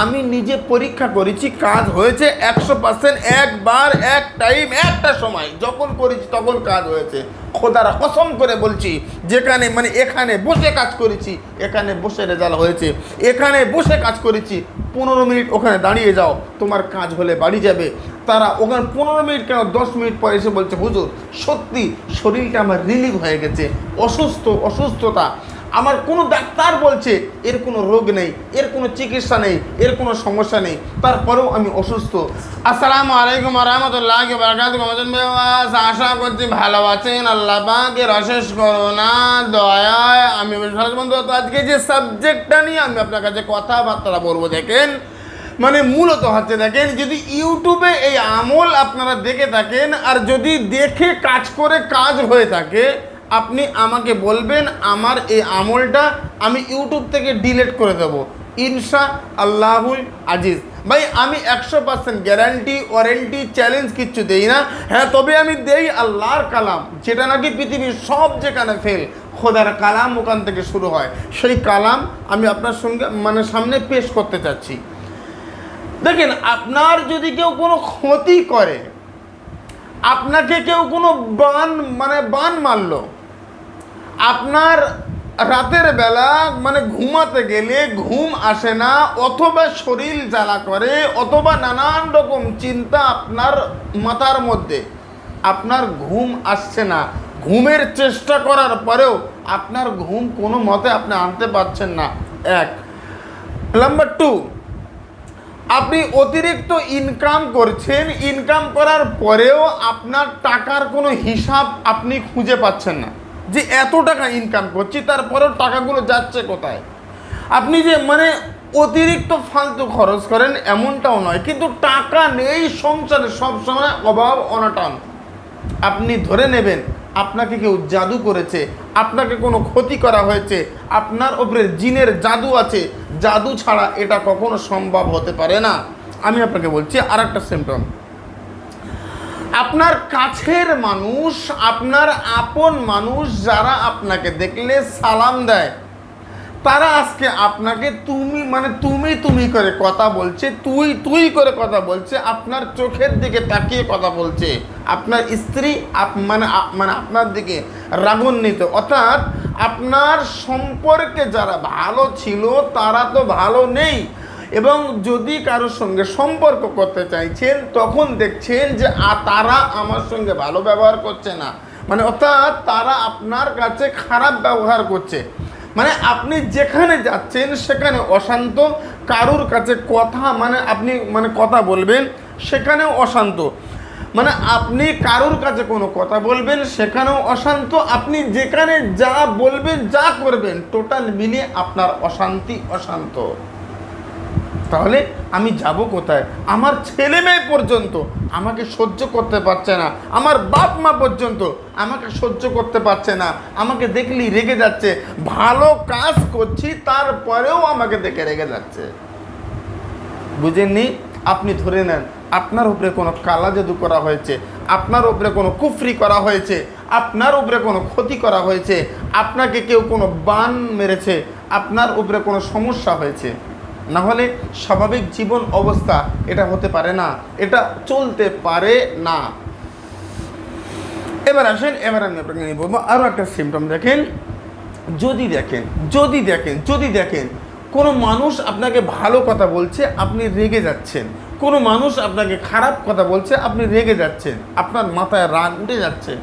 আমি নিজে পরীক্ষা করেছি, কাজ হয়েছে একশো পার্সেন্ট একবার, এক টাইম একটা সময়। যখন করেছি তখন কাজ হয়েছে। খোদারা কসম করে বলছি, যেখানে মানে এখানে বসে কাজ করেছি, এখানে বসে রেজাল্ট হয়েছে। এখানে বসে কাজ করেছি, পনেরো মিনিট ওখানে দাঁড়িয়ে যাও, তোমার কাজ হলে বাড়ি যাবে। তারা ওখানে পনেরো মিনিট কেন দশ মিনিট পরে এসে বলছে, হুজুর, সত্যি শরীরটা আমার রিলিভ হয়ে গেছে। অসুস্থ, অসুস্থতা। আমার কোনো ডাক্তার বলছে, এর কোনো রোগ নেই, এর কোনো চিকিৎসা নেই, এর কোনো সমস্যা নেই। তারপরেও আমি অসুস্থ। আসসালামু আলাইকুম রহমতুল্লাহ আশা করছি ভালো আছেন। আল্লাহ পাকের অশেষ করোনা দয়ায়। আমি বন্ধু। আজকে যে সাবজেক্টটা নিয়ে আমি আপনার কাছে কথাবার্তা বলব, দেখেন। মানে মূলত হচ্ছে, দেখেন, যদি ইউটিউবে এই আমল আপনারা দেখে থাকেন, আর যদি দেখে কাজ করে কাজ হয়ে থাকে আপনি আমাকে বলবেন, আমার এই আমলটা আমি ইউটিউব থেকে ডিলিট করে দেবো। ইনশা আল্লাহুল আজিজ। ভাই, আমি একশো পার্সেন্ট গ্যারান্টি ওয়ারেন্টি চ্যালেঞ্জ কিচ্ছু দেই না। হ্যাঁ তবে আমি দেই আল্লাহর কালাম, যেটা নাকি পৃথিবীর সব যেখানে ফেল খোদার কালাম ওখান থেকে শুরু হয়। সেই কালাম আমি আপনার সঙ্গে মানে সামনে পেশ করতে চাচ্ছি। দেখেন, আপনার যদি কেউ কোনো ক্ষতি করে, আপনাকে কেউ কোনো বান মানে বান মারলো আপনার রাতের বেলা মানে ঘুমাতে গেলে ঘুম আসে না, অথবা শরীর জ্বালা করে, অথবা নানান রকম চিন্তা আপনার মাথার মধ্যে। আপনার ঘুম আসছে না। ঘুমের চেষ্টা করার পরেও আপনার ঘুম কোনো মতে আপনি আনতে পারছেন না। এক। নাম্বার টু, আপনি অতিরিক্ত ইনকাম করছেন। ইনকাম করার পরেও আপনার টাকার কোনো হিসাব আপনি খুঁজে পাচ্ছেন না। যে এত টাকা ইনকাম করছি, তারপরেও টাকাগুলো যাচ্ছে কোথায়? আপনি যে মানে অতিরিক্ত ফালতু খরচ করেন এমনটাও নয়, কিন্তু টাকা নেই সংসারে সবসময় অভাব, অনটন। আপনি ধরে নেবেন, আপনাকে কেউ জাদু করেছে, আপনাকে কোনো ক্ষতি করা হয়েছে, আপনার ওপরে জিনের জাদু আছে, জাদু ছাড়া এটা কখনো সম্ভব হতে পারে না। আমি আপনাকে বলছি আর একটা সিমটম আপনার কাছের মানুষ, আপনার আপন মানুষ যারা আপনাকে দেখলে সালাম দেয়, তারা আজকে আপনাকে তুমি মানে তুমি তুমি করে কথা বলছে, তুই তুই করে কথা বলছে, আপনার চোখের দিকে তাকিয়ে কথা বলছে। আপনার স্ত্রী মানে মানে আপনার দিকে রাগান্বিত। অর্থাৎ আপনার সম্পর্কে যারা ভালো ছিল, তারা তো ভালো নেই। এবং যদি কারোর সঙ্গে সম্পর্ক করতে চাইছেন, তখন দেখছেন যে তারা আমার সঙ্গে ভালো ব্যবহার করছে না। মানে অর্থাৎ তারা আপনার কাছে খারাপ ব্যবহার করছে। মানে আপনি যেখানে যাচ্ছেন, সেখানে অশান্ত। কারুর কাছে কথা মানে আপনি মানে কথা বলবেন, সেখানেও অশান্ত। মানে আপনি কারুর কাছে কোনো কথা বলবেন, সেখানেও অশান্ত। আপনি যেখানে যা বলবেন, যা করবেন, টোটাল মিলিয়ে আপনার অশান্তি অশান্ত। তাহলে আমি যাব কোথায়? আমার ছেলে মেয়ে পর্যন্ত আমাকে সহ্য করতে পারছে না। আমার বাপ মা পর্যন্ত আমাকে সহ্য করতে পারছে না। আমাকে দেখলেই রেগে যাচ্ছে। ভালো কাজ করছি, তারপরেও আমাকে দেখে রেগে যাচ্ছে। বুঝেননি? আপনি ধরে নেন, আপনার উপরে কোনো কালা জাদু করা হয়েছে, আপনার উপরে কোনো কুফরি করা হয়েছে, আপনার উপরে কোনো ক্ষতি করা হয়েছে, আপনাকে কেউ কোনো বান মেরেছে, আপনার উপরে কোনো সমস্যা হয়েছে। না হলে স্বাভাবিক জীবন অবস্থা এটা হতে পারে না, এটা চলতে পারে না। এবার আসেন, এবার আমি আপনাকে নিয়ে বলব আরও একটা সিমটম দেখেন। যদি দেখেন যদি দেখেন যদি দেখেন, কোনো মানুষ আপনাকে ভালো কথা বলছে, আপনি রেগে যাচ্ছেন। কোনো মানুষ আপনাকে খারাপ কথা বলছে, আপনি রেগে যাচ্ছেন। আপনার মাথায় রাগ উঠে যাচ্ছে।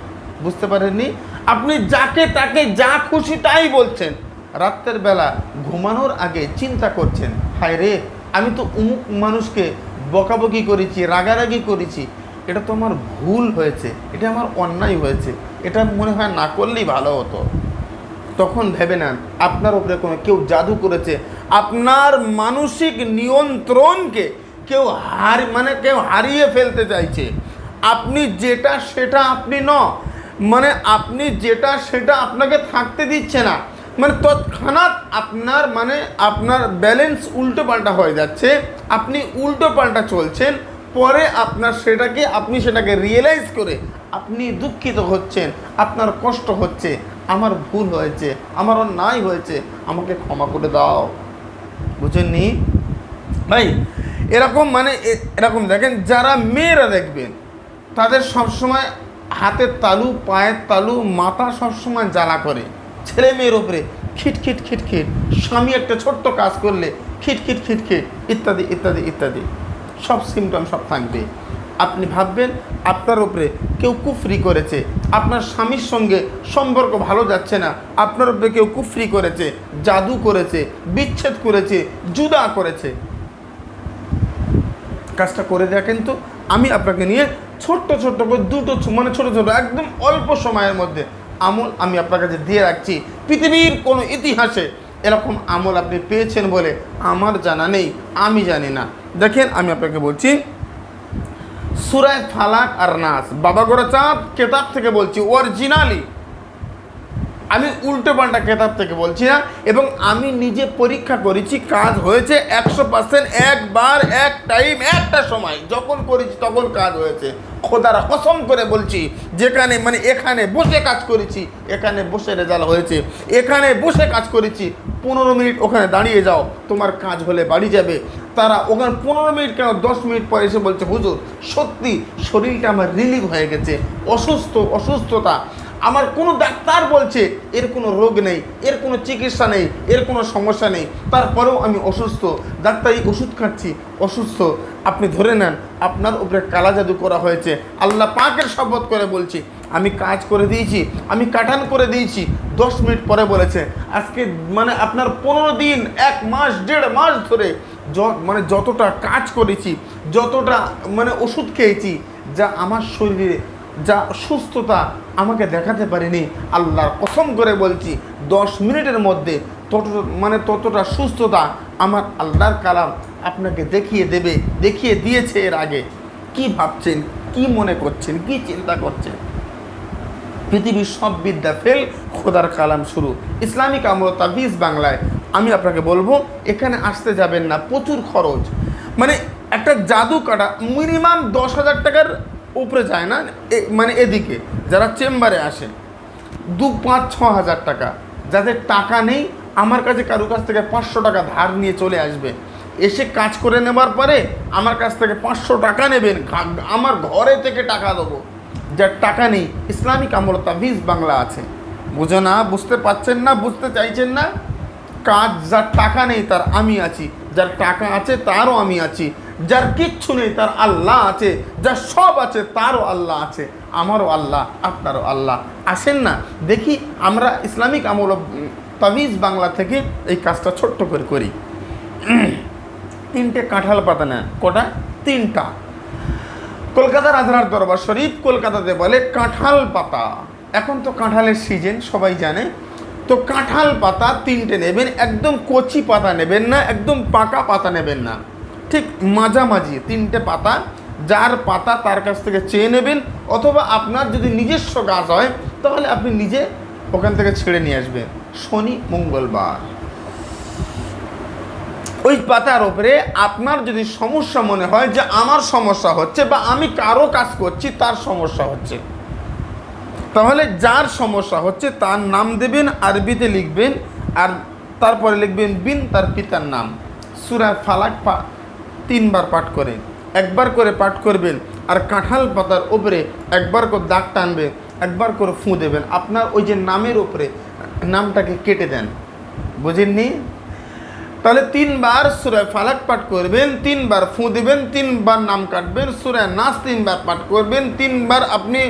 বুঝতে পারেননি? আপনি যাকে তাকে যা খুশি তাই বলছেন। রাত্রের বেলা ঘুমানোর আগে চিন্তা করছেন, হায় রে, আমি তো উমুক মানুষকে বকাবকি করেছি, রাগারাগি করেছি। এটা তো আমার ভুল হয়েছে, এটা আমার অন্যায় হয়েছে, এটা মনে হয় না করলেই ভালো হতো। তখন ভেবে নেন, আপনার উপরে কোনো কেউ জাদু করেছে, আপনার মানসিক নিয়ন্ত্রণকে কেউ হার মানে কেউ হারিয়ে ফেলতে চাইছে। আপনি যেটা, সেটা আপনি ন মানে আপনি যেটা, সেটা আপনাকে থাকতে দিচ্ছে না। মানে তৎক্ষণাৎ আপনার মানে আপনার ব্যালেন্স উল্টো পাল্টা হয়ে যাচ্ছে, আপনি উল্টো পাল্টা চলছেন, পরে আপনার সেটাকে, আপনি সেটাকে রিয়েলাইজ করে আপনি দুঃখিত হচ্ছেন, আপনার কষ্ট হচ্ছে, আমার ভুল হয়েছে, আমার অন্যায় হয়েছে, আমাকে ক্ষমা করে দাও। বুঝেননি? ভাই, এরকম মানে এরকম দেখেন, যারা মেয়েরা দেখবেন, তাদের সবসময় হাতের তালু, পায়ের তালু, মাথা সবসময় জ্বালা করে। ছেলে মেয়ের ওপরে খিটখিট খিটখিট স্বামী একটা ছোট্ট কাজ করলে খিটখিট খিটখিট ইত্যাদি ইত্যাদি ইত্যাদি। সব সিমটম সব থাকবে। আপনি ভাববেন, আপনার উপরে কেউ কুফরি করেছে, আপনার স্বামীর সঙ্গে সম্পর্ক ভালো যাচ্ছে না, আপনার উপরে কেউ কুফরি করেছে, জাদু করেছে, বিচ্ছেদ করেছে, জুদা করেছে। কাজটা করে দেখেন তো, আমি আপনাকে নিয়ে ছোট্ট ছোট্ট করে দুটো মানে ছোট ছোট, একদম অল্প সময়ের মধ্যে আমল আমি আপনার কাছে দিয়ে রাখছি। পৃথিবীর কোনো ইতিহাসে এরকম আমল আপনি পেয়েছেন বলে আমার জানা নেই, আমি জানি না। দেখেন, আমি আপনাকে বলছি, সুরায় ফালাক আর নাস। বাবা গোরাচাঁদ কেতাব থেকে বলছি অরিজিনালি আমি উল্টো পাল্টা কেতাব থেকে বলছি না, এবং আমি নিজে পরীক্ষা করেছি, কাজ হয়েছে একশো পার্সেন্ট একবার এক টাইম একটা সময়। যখন করেছি তখন কাজ হয়েছে। খোদারা কসম করে বলছি, যেখানে মানে এখানে বসে কাজ করেছি, এখানে বসে রেজাল্ট হয়েছে। এখানে বসে কাজ করেছি, পনেরো মিনিট ওখানে দাঁড়িয়ে যাও, তোমার কাজ হলে বাড়ি যাবে। তারা ওখানে পনেরো মিনিট কেন দশ মিনিট পরে এসে বলছে, হুজুর, সত্যি শরীরটা আমার রিলিভ হয়ে গেছে। অসুস্থ, অসুস্থতা। আমার কোনো ডাক্তার বলছে, এর কোনো রোগ নেই, এর কোনো চিকিৎসা নেই, এর কোনো সমস্যা নেই। তারপরেও আমি অসুস্থ। ডাক্তারি ওষুধ খাচ্ছি, অসুস্থ। আপনি ধরে নেন, আপনার উপরে কালা জাদু করা হয়েছে। আল্লাহ পাকের শপথ করে বলছি, আমি কাজ করে দিয়েছি, আমি কাটান করে দিয়েছি। দশ মিনিট পরে বলেছে, আজকে মানে আপনার পনেরো দিন, এক মাস, দেড় মাস ধরে য- মানে যতটা কাজ করেছি, যতটা মানে ওষুধ খেয়েছি, যা আমার শরীরে যা সুস্থতা আমাকে দেখাতে পারেনি, আল্লাহর কসম করে বলছি, দশ মিনিটের মধ্যে ততটা মানে ততটা সুস্থতা আমার আল্লাহর কালাম আপনাকে দেখিয়ে দেবে, দেখিয়ে দিয়েছে এর আগে। কি ভাবছেন, কি মনে করছেন, কি চিন্তা করছেন? পৃথিবীর সব বিদ্যা ফেল, খোদার কালাম শুরু। ইসলামিক আমল তাবিজ বাংলায়। আমি আপনাকে বলব, এখানে আসতে যাবেন না, প্রচুর খরচ। মানে একটা জাদু কাটা মিনিমাম দশ হাজার টাকার উপরে যায় না মানে এদিকে, যারা চেম্বারে আসে, দু, পাঁচ, ছ হাজার টাকা। যাদের টাকা নেই, আমার কাছে কারও কাছ থেকে পাঁচশো টাকা ধার নিয়ে চলে আসবে। এসে কাজ করে নেবার পরে আমার কাছ থেকে পাঁচশো টাকা নেবেন আমার ঘরে থেকে টাকা দেবো। যার টাকা নেই, ইসলামিক আমল তাবিজ বাংলা আছে। বুঝো না, বুঝতে পারছেন না, বুঝতে চাইছেন না? কাজ, যার টাকা নেই, তার আমি আছি। যার টাকা আছে, তারও আমি আছি। যার কিচ্ছু নেই, তার আল্লাহ আছে, যার সব আছে, তারও আল্লাহ আছে, আমারও আল্লাহ, আপনারও আল্লাহ। আসেন না, দেখি আমরা ইসলামিক আমল তাবিজ বাংলা থেকে এই কাজটা ছোট্ট করে করি। তিনটে কাঁঠাল পাতা নেন, কটা? তিনটা। কলকাতার আজহার দরবার শরীফ, কলকাতাতে বলে কাঁঠাল পাতা। এখন তো কাঁঠালের সিজন সবাই জানে। তো কাঁঠাল পাতা তিনটে নেবেন, একদম কচি পাতা নেবেন না, একদম পাকা পাতা নেবেন না। ঠিক মাঝামাঝি তিনটে পাতা, যার পাতা তার কাছ থেকে চেয়ে নেবেন, অথবা আপনার যদি নিজস্ব গাছ হয়, তাহলে আপনি নিজে ওখান থেকে ছেড়ে নিয়ে আসবেন। শনি মঙ্গলবার। ওই পাতার ওপরে আপনার যদি সমস্যা মনে হয় যে আমার সমস্যা হচ্ছে বা আমি কারও কাজ করছি, তার সমস্যা হচ্ছে। তাহলে যার সমস্যা হচ্ছে তার নাম দেবেন, আরবিতে লিখবেন, আর তারপরে লিখবেন বিন তার পিতার নাম। সুরা ফালাক তিনবার পাঠ করে, একবার করে পাঠ করবেন আর কাঁঠাল পাতার উপরে একবার করে দাগ টানবেন একবার করে ফুঁ দেবেন। আপনার ওই যে নামের উপরে নামটাকে কেটে দেন। বুঝেননি? তাহলে তিনবার সুরায় ফালাক পাঠ করবেন, তিনবার ফুঁ দেবেন, তিনবার নাম কাটবেন, সুরায় নাচ তিনবার পাঠ করবেন, তিনবার আপনি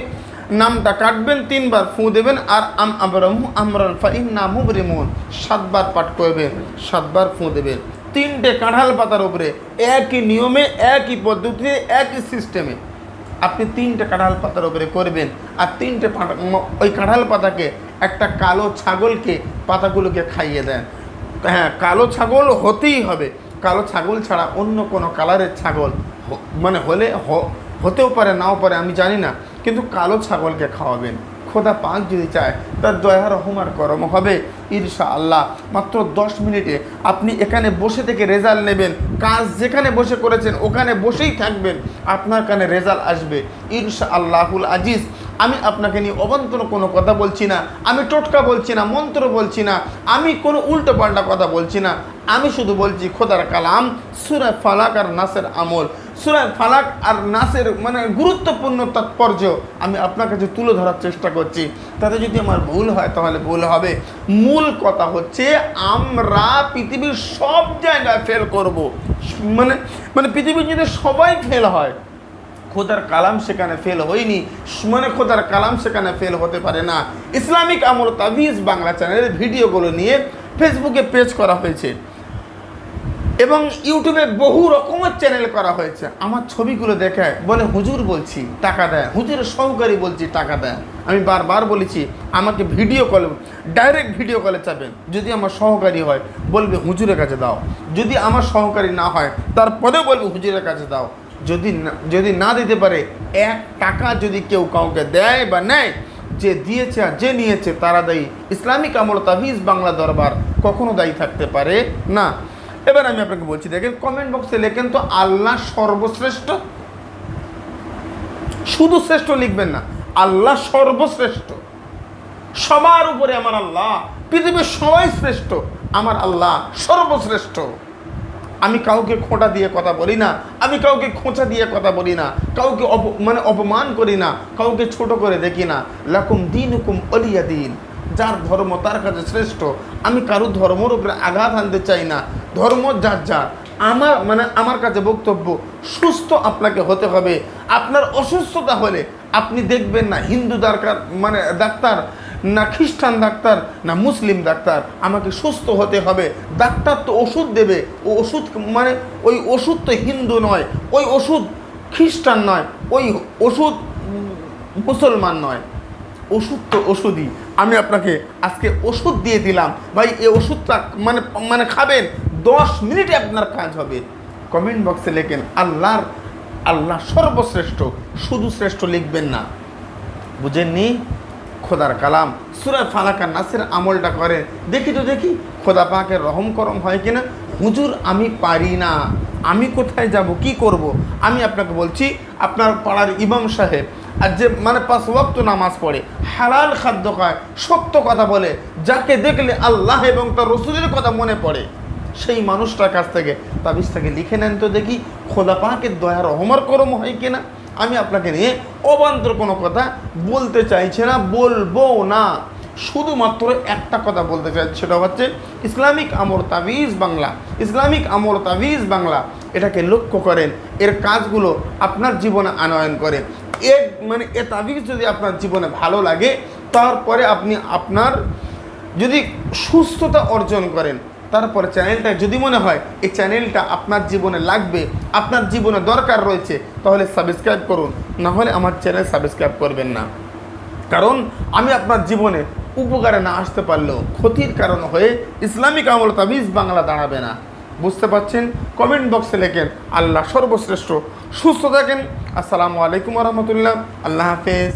নামটা কাটবেন, তিনবার ফুঁ দেবেন, আর আম আবরামু আমরান ফাইন নামু রিমুন সাতবার পাঠ করবেন, সাতবার ফুঁ দেবেন। তিনটে কাঁঠাল পাতার উপরে একই নিয়মে, একই পদ্ধতিতে, একই সিস্টেমে আপনি তিনটে কাঁঠাল পাতার উপরে করবেন। আর তিনটে ওই কাঁঠাল পাতাকে একটা কালো ছাগলকে পাতাগুলোকে খাইয়ে দেন। হ্যাঁ কালো ছাগল হতেই হবে। কালো ছাগল ছাড়া অন্য কোনো কালারের ছাগল মানে হলে হতেও পারে, নাও পারে, আমি জানি না। কিন্তু কালো ছাগলকে খাওয়াবেন। খোদা পাক যদি চায়, তার দয়া রহমার করম হবে। ইরশা আল্লাহ মাত্র দশ মিনিটে আপনি এখানে বসে থেকে রেজাল্ট নেবেন, কাজ যেখানে বসে করেছেন ওখানে বসেই থাকবেন, আপনার কানে রেজাল্ট আসবে। ইনশা আল্লাহুল আজিজ আমি আপনাকে নিয়ে অবান্তর কোনো কথা বলছি না, আমি টোটকা বলছি না, মন্ত্র বলছি না, আমি কোনো উল্টো পাল্টা কথা বলছি না। আমি শুধু বলছি, খোদার কালাম সুরায় ফালাক আর নাসের আমল। সুরায় ফালাক আর নাসের মানে গুরুত্বপূর্ণ তাৎপর্য আমি আপনার কাছে তুলে ধরার চেষ্টা করছি। তাতে যদি আমার ভুল হয় তাহলে ভুল হবে। মূল কথা হচ্ছে, আমরা পৃথিবীর সব জায়গায় ফেল করব। মানে মানে পৃথিবীর যদি সবাই ফেল হয় খোদার কালাম সেখানে ফেল হয়নি। মানে খোদার কালাম সেখানে ফেল হতে পারে না। ইসলামিক আমল তাবিজ বাংলা চ্যানেলের ভিডিওগুলো নিয়ে ফেসবুকে পেজ করা হয়েছে। এবং ইউটিউবে বহু রকমের চ্যানেল করা হয়েছে। আমার ছবিগুলো দেখায়। বলে হুজুর বলছি, টাকা দেয়। হুজুরের সহকারী বলছি, টাকা দেয়। আমি বারবার বলেছি, আমাকে ভিডিও কলে ডাইরেক্ট ভিডিও কলে চাবেন যদি আমার সহকারী হয়, বলবে, হুজুরের কাছে দাও। যদি আমার সহকারী না হয়, তারপরেও বলবে, হুজুরের কাছে দাও। যদি যদি না দিতে পারে, এক টাকা যদি কেউ কাউকে দেয় বা নেয়, যে দিয়েছে আর যে নিয়েছে, তারা দায়ী। ইসলামিক আমল তাবিজ বাংলা দরবার কখনো দায়ী থাকতে পারে না। এবার আমি আপনাকে বলছি, দেখেন কমেন্ট বক্সে লেখেন তো, আল্লাহ সর্বশ্রেষ্ঠ। শুধু শ্রেষ্ঠ লিখবেন না, আল্লাহ সর্বশ্রেষ্ঠ। সবার উপরে আমার আল্লাহ, পৃথিবীর সবাই শ্রেষ্ঠ, আমার আল্লাহ সর্বশ্রেষ্ঠ। আমি কাউকে খোঁটা দিয়ে কথা বলি না, আমি কাউকে খোঁচা দিয়ে কথা বলি না, কাউকে অপ মানে অপমান করি না, কাউকে ছোট করে দেখি না। লাকুম দিন হুকুম অলিয়া দিন, যার ধর্ম তার কাছে শ্রেষ্ঠ। আমি কারও ধর্মর উপরে আঘাত আনতে চাই না। ধর্ম যার যার। আমার মানে আমার কাছে বক্তব্য, সুস্থ আপনাকে হতে হবে। আপনার অসুস্থতা হলে আপনি দেখবেন না, হিন্দু দরকার মানে ডাক্তার না খ্রিস্টান ডাক্তার, না মুসলিম ডাক্তার। আমাকে সুস্থ হতে হবে। ডাক্তার তো ওষুধ দেবে। ও ওষুধ মানে ওই ওষুধ তো হিন্দু নয়, ওই ওষুধ খ্রিস্টান নয়, ওই ওষুধ মুসলমান নয়। ওষুধ তো ওষুধই। আমি আপনাকে আজকে ওষুধ দিয়ে দিলাম। ভাই, এই ওষুধটা মানে মানে খাবেন, দশ মিনিটে আপনার কাজ হবে। কমেন্ট বক্সে লেখেন, আল্লাহর, আল্লাহ সর্বশ্রেষ্ঠ। শুধু শ্রেষ্ঠ লিখবেন না। বুঝেননি? খোদার কালাম। সুরা ফালাকা নাসের আমলটা করে। দেখি তো দেখি, খোদা পাকের রহম করম হয় কিনা? হুজুর, আমি পারি না। আমি কোথায় যাব? কি করব? আমি আপনাকে বলছি, আপনার পাড়ার ইমাম সাহেব আর যে মানে পাঁচ ওয়াক্ত নামাজ পড়ে, হালাল খাদ্য খায়, সত্য কথা বলে, যাকে দেখলে আল্লাহ এবং তার রসুলের কথা মনে পড়ে, সেই মানুষটার কাছ থেকে তাবিজটাকে লিখে নেন তো দেখি, খোদা পাকের দয়া রহমার করম হয় কিনা? আমি আপনাকে নিয়ে অবান্তর কোনো কথা বলতে চাইছি না, বলব না। শুধুমাত্র একটা কথা বলতে চাই সেটা হচ্ছে ইসলামিক আমর তাবিজ বাংলা। ইসলামিক আমর তাবিজ বাংলা, এটাকে লক্ষ্য করেন, এর কাজগুলো আপনার জীবনে আনয়ন করে। এর মানে এ তাবিজ যদি আপনার জীবনে ভালো লাগে, তারপরে আপনি আপনার যদি সুস্থতা অর্জন করেন তারপর চ্যানেলটা যদি মনে হয়, এই চ্যানেলটা আপনার জীবনে লাগবে, আপনার জীবনে দরকার রয়েছে, তাহলে সাবস্ক্রাইব করুন। না হলে আমার চ্যানেল সাবস্ক্রাইব করবেন না। কারণ আমি আপনার জীবনে উপকারে না আসতে পারলেও ক্ষতির কারণ হয়ে ইসলামিক আমল তাবিজ বাংলা দাঁড়াবে না। বুঝতে পারছেন? কমেন্ট বক্সে লেখেন, আল্লাহ সর্বশ্রেষ্ঠ। সুস্থ থাকেন। আসসালামু আলাইকুম রহমতুল্লাহ। আল্লাহ হাফেজ।